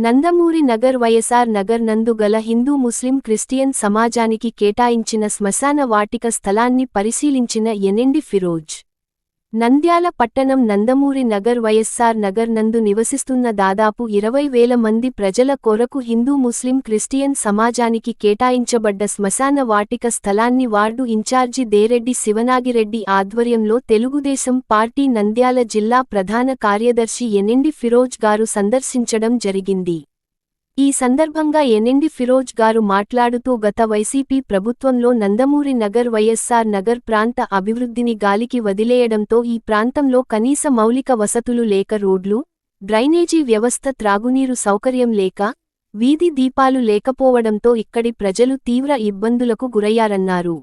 నందమూరి నగర్ వైఎస్ఆర్ నగర్ నందు గల హిందూ ముస్లిం క్రిస్టియన్ సమాజానికి కేటాయించిన శ్మశాన వాటిక స్థలాన్ని పరిశీలించిన ఎనెండి ఫిరోజ్. నంద్యాల పట్టణం నందమూరి నగర్ వైఎస్సార్ నగర్ నందు నివసిస్తున్న దాదాపు ఇరవై వేల మంది ప్రజల కొరకు హిందూ ముస్లిం క్రిస్టియన్ సమాజానికి కేటాయించబడ్డ శ్మశాన వాటిక స్థలాన్ని వార్డు ఇన్ఛార్జి దేరెడ్డి శివనాగిరెడ్డి ఆధ్వర్యంలో తెలుగుదేశం పార్టీ నంద్యాల జిల్లా ప్రధాన కార్యదర్శి ఎనెండి ఫిరోజ్ గారు సందర్శించడం జరిగింది. ఈ సందర్భంగా ఎనెండి ఫిరోజ్ గారు మాట్లాడుతూ గత వైసీపీ ప్రభుత్వంలో నందమూరి నగర్ వైఎస్సార్ నగర్ ప్రాంత అభివృద్ధిని గాలికి వదిలేయడంతో ఈ ప్రాంతంలో కనీస మౌలిక వసతులు లేక రోడ్లు డ్రైనేజీ వ్యవస్థ త్రాగునీరు సౌకర్యం లేక వీధి దీపాలు లేకపోవడంతో ఇక్కడి ప్రజలు తీవ్ర ఇబ్బందులకు గురయ్యారన్నారు.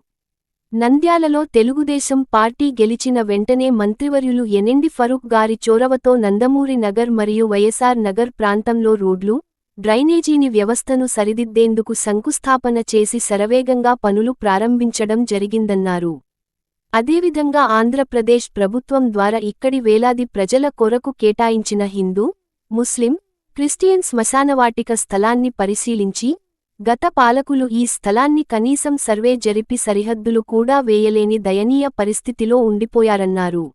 నంద్యాలలో తెలుగుదేశం పార్టీ గెలిచిన వెంటనే మంత్రివర్యులు ఎనెండి ఫరూక్ గారి చొరవతో నందమూరి నగర్ మరియు వైఎస్సార్ నగర్ ప్రాంతంలో రోడ్లు డ్రైనేజీని వ్యవస్థను సరిదిద్దేందుకు శంకుస్థాపన చేసి శరవేగంగా పనులు ప్రారంభించడం జరిగిందన్నారు. అదేవిధంగా ఆంధ్రప్రదేశ్ ప్రభుత్వం ద్వారా ఇక్కడి వేలాది ప్రజల కొరకు కేటాయించిన హిందూ ముస్లిం క్రిస్టియన్ శ్మశానవాటిక స్థలాన్ని పరిశీలించి గత పాలకులు ఈ స్థలాన్ని కనీసం సర్వే జరిపి సరిహద్దులు కూడా వేయలేని దయనీయ పరిస్థితిలో ఉండిపోయారన్నారు.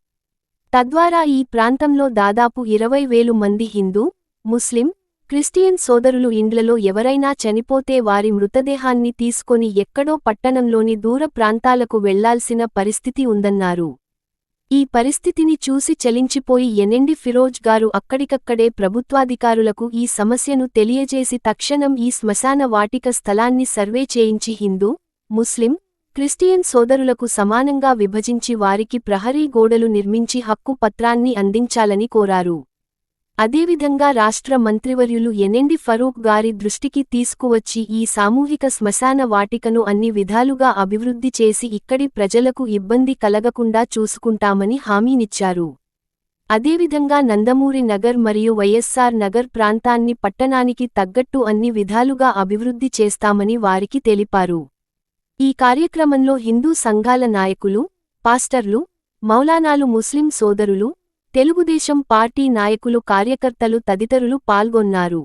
తద్వారా ఈ ప్రాంతంలో దాదాపు ఇరవై వేలు మంది హిందూ ముస్లిం క్రిస్టియన్ సోదరులు ఇండ్లలో ఎవరైనా చనిపోతే వారి మృతదేహాన్ని తీసుకొని ఎక్కడో పట్టణంలోని దూర ప్రాంతాలకు వెళ్ళాల్సిన పరిస్థితి ఉందన్నారు. ఈ పరిస్థితిని చూసి చలించిపోయి ఎనెండి ఫిరోజ్ గారు అక్కడికక్కడే ప్రభుత్వాధికారులకు ఈ సమస్యను తెలియజేసి తక్షణం ఈ శ్మశాన వాటిక స్థలాన్ని సర్వే చేయించి హిందూ ముస్లిం క్రిస్టియన్ సోదరులకు సమానంగా విభజించి వారికి ప్రహరీ గోడలు నిర్మించి హక్కు పత్రాన్ని అందించాలని కోరారు. అదేవిధంగా రాష్ట్ర మంత్రివర్యులు ఎనెండి ఫరూక్ గారి దృష్టికి తీసుకువచ్చి ఈ సామూహిక శ్మశాన వాటికను అన్ని విధాలుగా అభివృద్ధి చేసి ఇక్కడి ప్రజలకు ఇబ్బంది కలగకుండా చూసుకుంటామని హామీనిచ్చారు. అదేవిధంగా నందమూరి నగర్ మరియు వైఎస్సార్ నగర్ ప్రాంతాన్ని పట్టణానికి తగ్గట్టు అన్ని విధాలుగా అభివృద్ధి చేస్తామని వారికి తెలిపారు. ఈ కార్యక్రమంలో హిందూ సంఘాల నాయకులు పాస్టర్లు మౌలానాలు ముస్లిం సోదరులు తెలుగుదేశం పార్టీ నాయకులు కార్యకర్తలు తదితరులు పాల్గొన్నారు.